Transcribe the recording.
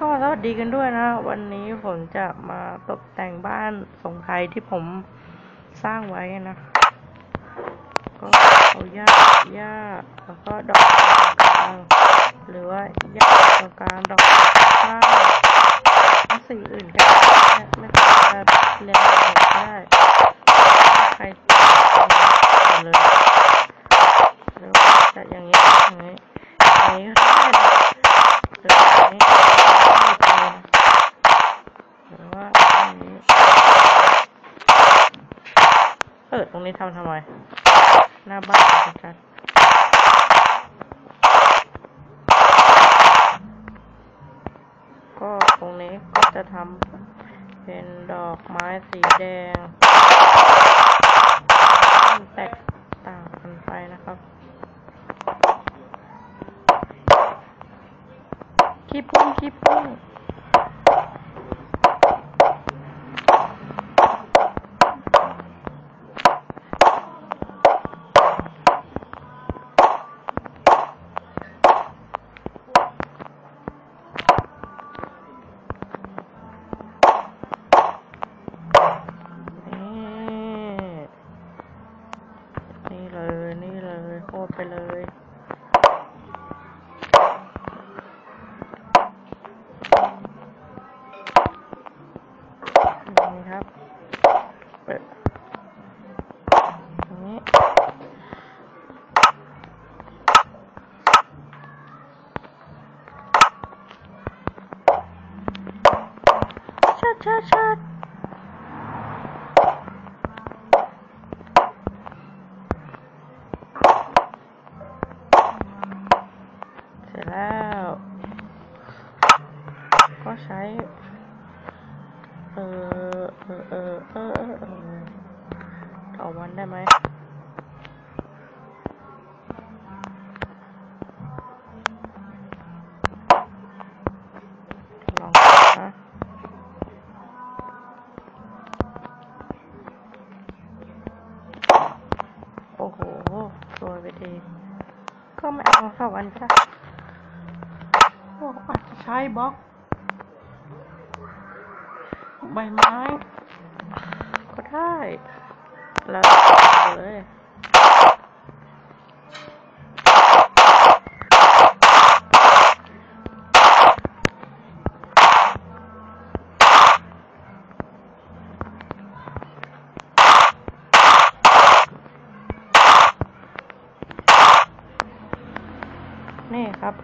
ก็สวัสดีกันด้วยนะ วันนี้ผมจะมาตกแต่งบ้านทรงไทยที่ผมสร้างไว้นะ ก็เอาหญ้าหญ้าแล้วก็ดอกกลางหรือว่าหญ้าดอกกลางดอกข้าวสิ่งอื่นก็ได้ไม่ต้องจะเรียนแบบได้ใครเอาเลยหรือว่าจะอย่างนี้อย่างนี้อย่างนี้ก็ได้นะหรืออย่างนี้ก็ได้นะหรือว่าอย่างนี้ เออ ตรงนี้ทำทำไม หน้าบ้านชัดก็ตรงนี้ก็จะทำเป็นดอกไม้สีแดงแตกต่างกันไปนะครับขี้พุ่งขี้พุ่ง ไปเลย นี่ครับ เปิดตรงนี้ชัดชัดชัด ใช้เออเออเออเออเออเออต่อวันได้ไหมลองนะโอ้โหสวยไปทีก็ไม่เอาสองอันก็ได้โอ้อาจจะใช้บล็อก ใบไม้ ก็ได้แล้วเลยนี่ครับ